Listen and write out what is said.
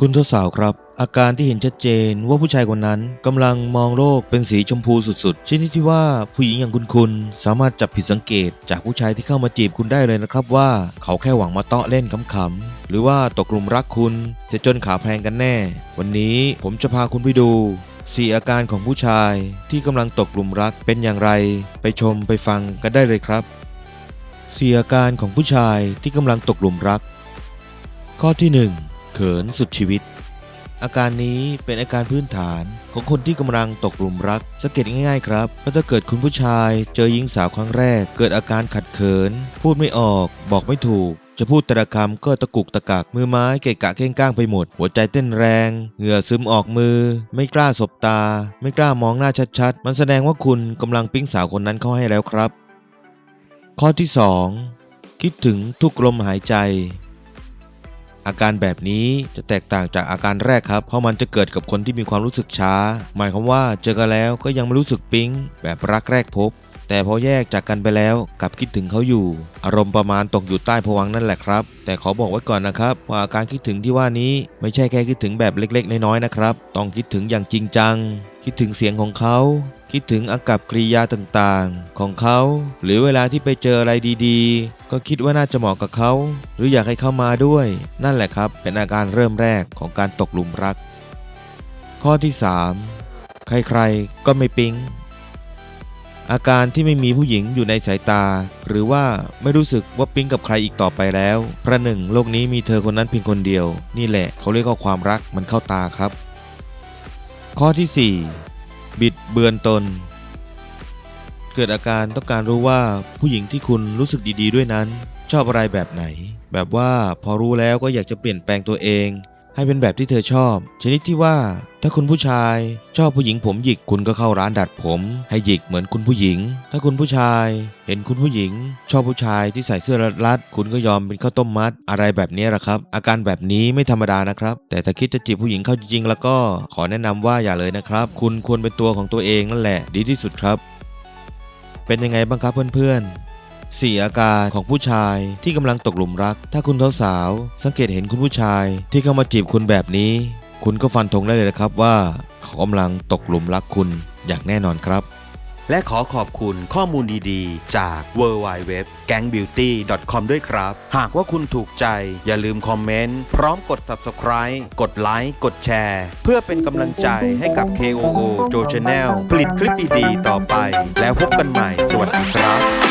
คุณทศสาวครับ อาการที่เห็นชัดเจนว่าผู้ชายคนนั้นกำลังมองโลกเป็นสีชมพูสุดๆชนิดที่ว่าผู้หญิงอย่างคุณคุณสามารถจับผิดสังเกต จากผู้ชายที่เข้ามาจีบคุณได้เลยนะครับว่า เขาแค่หวังมาเตาะเล่นขำๆหรือว่าตกลุมรักคุณเสียจนขาแพลงกันแน่ วันนี้ผมจะพาคุณไปดูสี่อาการของผู้ชายที่กำลังตกลุมรักเป็นอย่างไร ไปชมไปฟังกันได้เลยครับสี่อาการของผู้ชายที่กำลังตกลุมรัก ข้อที่หนึ่ง เขินสุดชีวิต อาการนี้เป็นอาการพื้นฐานของคนที่กำลังตกหลุมรักสังเกตง่ายๆครับว่าถ้าเกิดคุณผู้ชายเจอหญิงสาวครั้งแรก เกิดอาการขัดเขิน พูดไม่ออก บอกไม่ถูกจะพูดแต่ละคำก็ตะกุกตะกักมือไม้เกะกะเก้งก้างไปหมด หัวใจเต้นแรง เหงื่อซึมออกมือ ไม่กล้าสบตา ไม่กล้ามองหน้าชัดๆ มันแสดงว่าคุณกำลังปิ๊งสาวคนนั้นเข้าให้แล้วครับ ข้อที่ 2 คิดถึงทุกลมหายใจ อาการแบบนี้จะแตกต่างจากอาการแรกครับ เพราะมันจะเกิดกับคนที่มีความรู้สึกช้า หมายความว่าเจอกันแล้วก็ยังไม่รู้สึกปิ๊งแบบรักแรกพบ แต่พอแยกจากกันไปแล้วกลับคิดถึงเขาอยู่ อารมณ์ประมาณตกอยู่ใต้ผวังนั่นแหละครับ แต่ขอบอกไว้ก่อนนะครับว่าอาการคิดถึงที่ว่านี้ไม่ใช่แค่คิดถึงแบบเล็กๆ น้อยๆนะครับ ต้องคิดถึงอย่างจริงจัง คิดถึงเสียงของเขา คิดถึงอากับกริยาต่างๆ ของเขา หรือเวลาที่ไปเจออะไรดีๆ ก็คิดว่าน่าจะเหมาะกับเขา หรืออยากให้เข้ามาด้วย นั่นแหละครับ เป็นอาการเริ่มแรกของการตกหลุมรัก ข้อที่ 3 ใครๆก็ไม่ปิ๊งอาการที่ไม่มีผู้หญิงอยู่ในสายตา หรือว่าไม่รู้สึกว่าปิ๊งกับใครอีกต่อไปแล้วประหนึ่งโลกนี้มีเธอคนนั้นเพียงคนเดียว นี่แหละเขาเรียกว่าความรักมันเข้าตาครับ ข้อที่ 4 บิดเบือนตน เกิดอาการต้องการรู้ว่าผู้หญิงที่คุณรู้สึกดีๆ ด้วยนั้น ชอบอะไรแบบไหน แบบว่าพอรู้แล้วก็อยากจะเปลี่ยนแปลงตัวเอง ให้เป็นแบบที่เธอชอบ ชนิดที่ว่าถ้าคุณผู้ชายชอบผู้หญิงผมหยิกคุณก็เข้าร้านดัดผม ให้หยิกเหมือนคุณผู้หญิง ถ้าคุณผู้ชายเห็นคุณผู้หญิง ชอบผู้ชายที่ใส่เสื้อรัดๆคุณก็ยอมเป็นข้าวต้มมัด อะไรแบบนี้แหละครับ อาการแบบนี้ไม่ธรรมดานะครับ แต่ถ้าคิดจะจีบผู้หญิงเข้าจริงๆแล้วก็ขอแนะนำว่าอย่าเลยนะครับ คุณควรเป็นตัวของตัวเองนั่นแหละ ดีที่สุดครับ เป็นยังไงบ้างครับเพื่อนๆ สี่อาการของผู้ชายที่กำลังตกหลุมรัก ถ้าคุณสาวๆสังเกตเห็นคุณผู้ชายที่เข้ามาจีบคุณแบบนี้ คุณก็ฟันธงได้เลยนะครับว่า เขากำลังตกหลุมรักคุณอย่างแน่นอนครับ และขอขอบคุณข้อมูลดีๆ จาก w w w g a n g b e a u t y c o m ด้วยครับ หากว่าคุณถูกใจอย่าลืมคอมเมนต์ พร้อมกด Subscribe กดไลค์กดแชร์ เพื่อเป็นกำลังใจให้กับ KOO Joe Channel ผลิตคลิปดีๆ ต่อไป แล้วพบกันใหม่ สวัสดีครับ